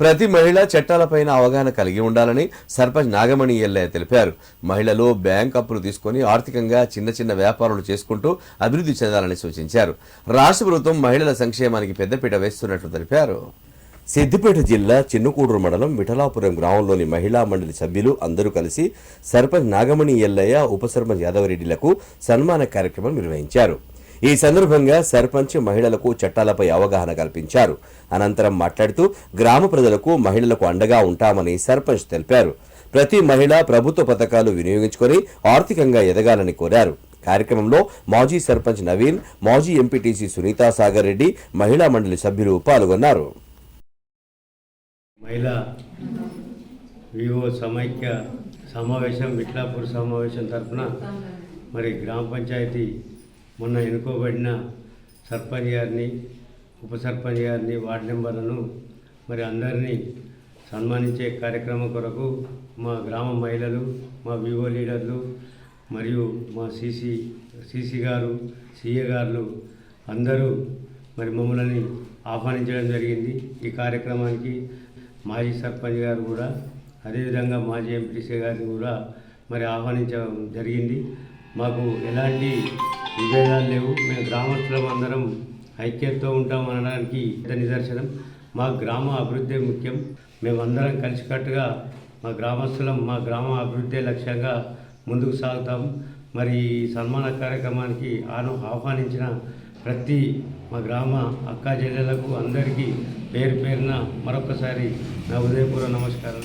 ప్రతి మహిళ చట్టాలపైన అవగాహన కలిగి ఉండాలని సర్పంచ్ నాగమణి ఎల్లయ్య తెలిపారు. మహిళలు బ్యాంక్ అప్పులు తీసుకొని ఆర్థికంగా చిన్న చిన్న వ్యాపారాలు చేసుకుంటూ అభివృద్ధి చెందాలని సూచించారు. రాష్ట్ర ప్రభుత్వం మహిళల సంక్షేమానికి పెద్దపీట వేస్తున్నట్లు తెలిపారు. సిద్దిపేట జిల్లా చిన్నకూడూరు మండలం విఠలాపురం గ్రామంలోని మహిళా మండలి సభ్యులు అందరూ కలిసి సర్పంచ్ నాగమణి ఎల్లయ్య ఉప సర్పంచ్ యాదవరెడ్డిలకు సన్మాన కార్యక్రమం నిర్వహించారు. ఈ సందర్భంగా సర్పంచ్ మహిళలకు చట్టాలపై అవగాహన కల్పించారు. అనంతరం మాట్లాడుతూ గ్రామ ప్రజలకు మహిళలకు అండగా ఉంటామని సర్పంచ్ తెలిపారు. ప్రతి మహిళ ప్రభుత్వ పథకాలు వినియోగించుకొని ఆర్థికంగా ఎదగాలని కోరారు. కార్యక్రమంలో మాజీ సర్పంచ్ నవీన్ మాజీ ఎంపీటీసీ సునీతా సాగర్ రెడ్డి మహిళా మండలి సభ్యులు పాల్గొన్నారు. మహిళా వివో సమైక్య సమావేశం విట్లాపూర్ సమావేశం తరఫున మరి గ్రామ పంచాయతీ మొన్న ఎన్నుకోబడిన సర్పంచ్ గారిని ఉప సర్పంచ్ గారిని వార్డు మెంబర్లను మరి అందరినీ సన్మానించే కార్యక్రమం కొరకు మా గ్రామ మహిళలు మా వివో లీడర్లు మరియు మా సీసీ సీసీ గారు సీఏ గారు అందరూ మరి మమ్మల్ని ఆహ్వానించడం జరిగింది. ఈ కార్యక్రమానికి మాజీ సర్పంచ్ గారు కూడా అదేవిధంగా మాజీ ఎంపీసీ గారిని కూడా మరి ఆహ్వానించడం జరిగింది. మాకు ఎలాంటి విభేదాలు లేవు. మేము గ్రామస్తులం అందరం ఐక్యతతో ఉంటాం అనడానికి పెద్ద నిదర్శనం. మా గ్రామ అభివృద్ధి ముఖ్యం. మేమందరం కలిసికట్టుగా మా గ్రామస్తులం మా గ్రామ అభివృద్ధి లక్ష్యంగా ముందుకు సాగుతాం. మరి సన్మాన కార్యక్రమానికి ఆను ఆహ్వానించిన ప్రతి మా గ్రామ అక్కా చెల్లెలకు అందరికీ పేరు పేరున మరొకసారి నా ఉదయపూర్వ నమస్కారం